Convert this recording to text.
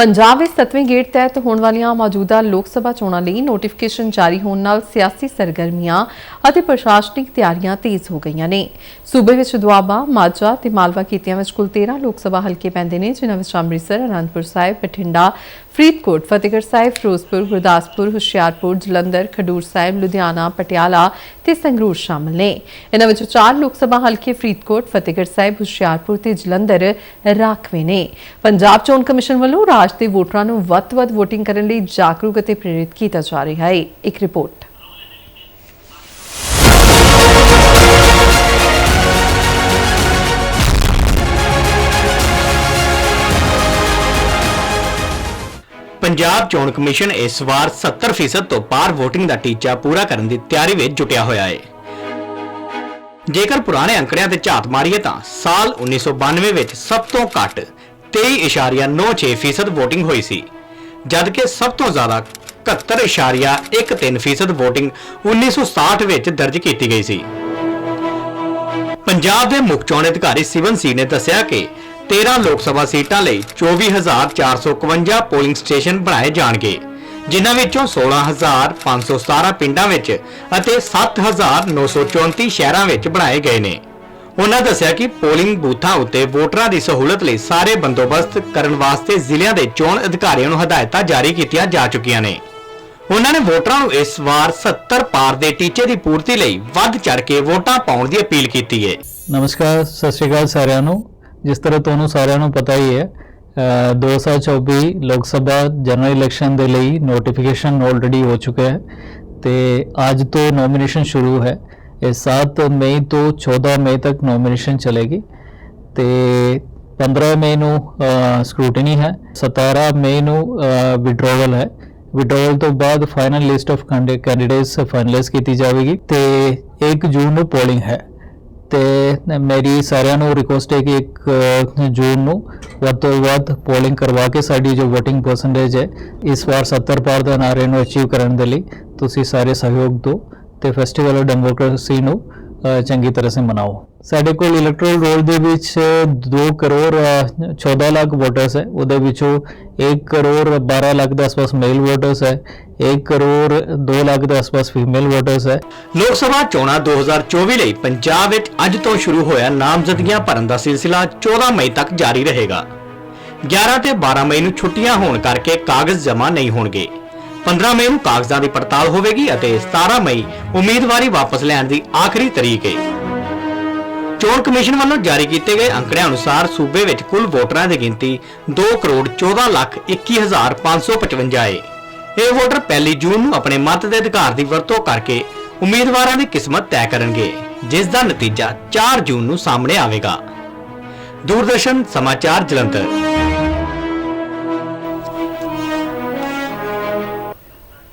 ਪੰਜਾਬ ਵਿੱਚ 7ਵੇਂ ਗੇੜ ਤਹਿਤ ਹੋਣ ਵਾਲੀਆਂ ਮੌਜੂਦਾ ਲੋਕ ਸਭਾ ਚੋਣਾਂ ਲਈ ਨੋਟੀਫਿਕੇਸ਼ਨ ਜਾਰੀ ਹੋਣ ਨਾਲ ਸਿਆਸੀ ਸਰਗਰਮੀਆਂ ਅਤੇ ਪ੍ਰਸ਼ਾਸਨਿਕ ਤਿਆਰੀਆਂ ਤੇਜ਼ ਹੋ ਗਈਆਂ ਨੇ। ਸੂਬੇ ਵਿੱਚ ਦੁਆਬਾ, ਮਾਝਾ ਤੇ ਮਾਲਵਾ ਖੇਤਿਆਂ ਵਿੱਚ ਕੁੱਲ 13 ਲੋਕ ਸਭਾ ਹਲਕੇ ਪੈਂਦੇ ਨੇ, ਜਿਨ੍ਹਾਂ ਵਿੱਚ ਅੰਮ੍ਰਿਤਸਰ, ਅਨੰਦਪੁਰ ਸਾਹਿਬ, ਬਠਿੰਡਾ ਫਰੀਦਕੋਟ, ਫਤਿਹਗੜ੍ਹ ਸਾਹਿਬ, ਫਿਰੋਜ਼ਪੁਰ, ਗੁਰਦਾਸਪੁਰ, ਹੁਸ਼ਿਆਰਪੁਰ, ਜਲੰਧਰ, ਖਡੂਰ ਸਾਹਿਬ, ਲੁਧਿਆਣਾ, ਪਟਿਆਲਾ ਤੇ ਸੰਗਰੂਰ ਸ਼ਾਮਲ ਨੇ। ਇਹਨਾਂ ਵਿੱਚੋਂ ਚਾਰ ਲੋਕ ਸਭਾ ਹਲਕੇ ਫਰੀਦਕੋਟ, ਫਤਿਹਗੜ੍ਹ ਸਾਹਿਬ, ਹੁਸ਼ਿਆਰਪੁਰ ਤੇ ਜਲੰਧਰ ਰਾਖਵੇਂ ਨੇ। ਪੰਜਾਬ ਚੋਣ ਕਮਿਸ਼ਨ ਵੱਲੋਂ ਰਾਜ ਦੇ ਵੋਟਰਾਂ ਨੂੰ ਵੱਧ ਤੋਂ ਵੱਧ VOTING ਕਰਨ ਲਈ ਜਾਗਰੂਕ ਅਤੇ ਪ੍ਰੇਰਿਤ ਕੀਤਾ ਜਾ ਰਿਹਾ ਹੈ। ਇੱਕ ਰਿਪੋਰਟ। ਪੰਜਾਬ ਚੋਣ ਕਮਿਸ਼ਨ ਇਸ ਵਾਰ 70% ਤੋਂ ਪਾਰ VOTING ਦਾ ਟੀਚਾ ਪੂਰਾ ਕਰਨ ਦੀ ਤਿਆਰੀ ਵਿੱਚ ਜੁਟਿਆ ਹੋਇਆ ਹੈ ਜੇਕਰ ਪੁਰਾਣੇ ਅੰਕੜਿਆਂ ਤੇ ਝਾਤ ਮਾਰੀਏ ਤਾਂ ਸਾਲ 1992 ਵਿੱਚ ਸਭ ਤੋਂ ਘੱਟ 23.96% VOTING ਹੋਈ ਸੀ, ਜਦਕਿ ਸਭ ਤੋਂ ਜ਼ਿਆਦਾ 71.13% VOTING 1967 ਵਿੱਚ ਦਰਜ ਕੀਤੀ ਗਈ ਸੀ। ਪੰਜਾਬ ਦੇ ਮੁੱਖ ਚੋਣ ਅਧਿਕਾਰੀ ਸਿਵਨ ਸਿੰਘ ਨੇ ਦੱਸਿਆ ਕਿ 13 ਲੋਕ ਸਭਾ ਸੀਟਾਂ ਲਈ 24452 ਪੋਲਿੰਗ ਸਟੇਸ਼ਨ ਬਣਾਏ ਜਾਣਗੇ, ਜਿਨ੍ਹਾਂ ਵਿੱਚੋਂ 16517 ਪਿੰਡਾਂ ਵਿੱਚ ਅਤੇ 7934 ਸ਼ਹਿਰਾਂ ਵਿੱਚ ਬਣਾਏ ਗਏ ਨੇ। ਉਹਨਾਂ ਦੱਸਿਆ ਕਿ ਪੋਲਿੰਗ ਬੂਥਾਂ ਉੱਤੇ ਵੋਟਰਾਂ ਦੀ ਸਹੂਲਤ ਲਈ ਸਾਰੇ ਬੰਦੋਬਸਤ ਕਰਨ ਵਾਸਤੇ ਜ਼ਿਲ੍ਹਿਆਂ ਦੇ ਚੋਣ ਅਧਿਕਾਰੀਆਂ ਨੂੰ ਹਦਾਇਤਾਂ ਜਾਰੀ ਕੀਤੀਆਂ ਜਾ ਚੁੱਕੀਆਂ ਨੇ। ਉਹਨਾਂ ਨੇ ਵੋਟਰਾਂ ਨੂੰ ਇਸ ਵਾਰ 70 ਪਾਰ ਦੇ ਟੀਚੇ ਦੀ ਪੂਰਤੀ ਲਈ ਵੱਧ ਚੜ ਕੇ ਵੋਟਾਂ ਪਾਉਣ ਦੀ ਅਪੀਲ ਕੀਤੀ ਹੈ। ਨਮਸਕਾਰ, ਸਤਿ ਸ਼੍ਰੀ ਅਕਾਲ ਸਾਰਿਆਂ ਨੂੰ। ਜਿਸ ਤਰ੍ਹਾਂ ਤੁਹਾਨੂੰ ਸਾਰਿਆਂ ਨੂੰ ਪਤਾ ਹੀ ਹੈ ਅ, 2024 ਲੋਕ ਸਭਾ ਜਨਰਲ ਇਲੈਕਸ਼ਨ ਦੇ ਲਈ ਨੋਟੀਫਿਕੇਸ਼ਨ ਆਲਰੇਡੀ ਹੋ ਚੁੱਕਾ ਹੈ ਤੇ ਅੱਜ ਤੋਂ ਨੋਮੀਨੇਸ਼ਨ ਸ਼ੁਰੂ ਹੈ। ਇਹ 7 ਮਈ ਤੋਂ 14 ਮਈ ਤੱਕ ਨੋਮੀਨੇਸ਼ਨ ਚਲੇਗੀ ਤੇ 15 ਮਈ ਨੂੰ ਸਕ੍ਰੂਟਨੀ ਹੈ 17 ਮਈ ਨੂੰ ਵਿਡਰੋਵਲ ਹੈ। ਵਿਡਰੋਵਲ ਤੋਂ ਬਾਅਦ final list of candidates finalise ਕੀਤੀ ਜਾਵੇਗੀ ਤੇ 1 ਜੂਨ ਨੂੰ ਪੋਲਿੰਗ ਹੈ। ਤੇ ਮੇਰੀ ਸਾਰਿਆਂ ਨੂੰ ਰਿਕੁਐਸਟ ਹੈ ਕਿ 1 ਜੂਨ ਨੂੰ ਵੱਧ ਤੋਂ ਵੱਧ ਪੋਲਿੰਗ ਕਰਵਾ ਕੇ ਸਾਡੀ ਜੋ VOTING ਪਰਸੈਂਟੇਜ ਹੈ, ਇਸ ਵਾਰ 70 ਪਾਰ ਦਾ ਨਾਰੇ ਨੂੰ ਅਚੀਵ ਕਰਨ ਦੇ ਲਈ ਤੁਸੀਂ ਸਾਰੇ ਸਹਿਯੋਗ ਦਿਓ ਤੇ ਫੈਸਟੀਵਲ ਆਫ ਡੈਮੋਕ੍ਰੇਸੀ ਨੂੰ ਚੰਗੀ ਤਰ੍ਹਾਂ ਸੇ ਮਨਾਓ। ਸਾਡੇ ਕੋਲ ਇਲੈਕਟਰਲ ਰੋਲ ਦੇ ਵਿੱਚ 2 ਕਰੋੜ 14 ਲੱਖ ਵੋਟਰਸ ਹੈ। ਉਹਦੇ ਵਿੱਚੋਂ 1 ਕਰੋੜ 12 ਲੱਖ ਦੇ ਆਸ-ਪਾਸ ਮੇਲ ਵੋਟਰਸ ਹੈ। 1 ਕਰੋੜ 2 ਲੱਖ ਦੇ ਆਸ-ਪਾਸ ਫੀਮੇਲ ਵੋਟਰਸ ਹੈ। ਲੋਕ ਸਭਾ ਚੋਣਾਂ 2024 ਲਈ ਪੰਜਾਬ ਵਿੱਚ ਅੱਜ ਤੋਂ ਸ਼ੁਰੂ ਹੋਇਆ ਨਾਮਜ਼ਦਗੀਆਂ ਭਰਨ ਦਾ ਸਿਲਸਿਲਾ 14 ਮਈ ਤੱਕ ਜਾਰੀ ਰਹੇਗਾ। 11 ਤੇ 12 ਮਈ ਨੂੰ ਛੁੱਟੀਆਂ ਹੋਣ ਕਰਕੇ ਕਾਗਜ਼ ਜਮ੍ਹਾਂ ਨਹੀਂ ਹੋਣਗੇ। 15 ਮਈ ਨੂੰ ਕਾਗਜ਼ਾਂ ਦੀ ਪੜਤਾਲ ਹੋਵੇਗੀ ਅਤੇ 17 ਮਈ ਉਮੀਦਵਾਰੀ ਵਾਪਸ ਲੈਣ ਦੀ ਆਖਰੀ ਤਰੀਕ ਹੈ ਚੋਣ ਕਮਿਸ਼ਨ ਵੱਲੋਂ ਜਾਰੀ ਕੀਤੇ ਗਏ ਅੰਕੜਿਆਂ ਅਨੁਸਾਰ ਸੂਬੇ ਵਿੱਚ ਕੁੱਲ ਵੋਟਰਾਂ ਦੀ ਗਿਣਤੀ 2 ਕਰੋੜ 14 ਲੱਖ 21555 ਹੈ ਇਹ ਵੋਟਰ ਪਹਿਲੀ ਜੂਨ ਨੂੰ ਆਪਣੇ ਮਤ ਦੇ ਅਧਿਕਾਰ ਦੀ ਵਰਤੋਂ ਕਰਕੇ ਉਮੀਦਵਾਰਾਂ ਦੀ ਕਿਸਮਤ ਤੈਅ ਕਰਨਗੇ, ਜਿਸ ਦਾ ਨਤੀਜਾ 4 ਜੂਨ ਨੂੰ ਸਾਹਮਣੇ ਆਵੇਗਾ। ਦੂਰਦਰਸ਼ਨ ਸਮਾਚਾਰ ਜਲੰਧਰ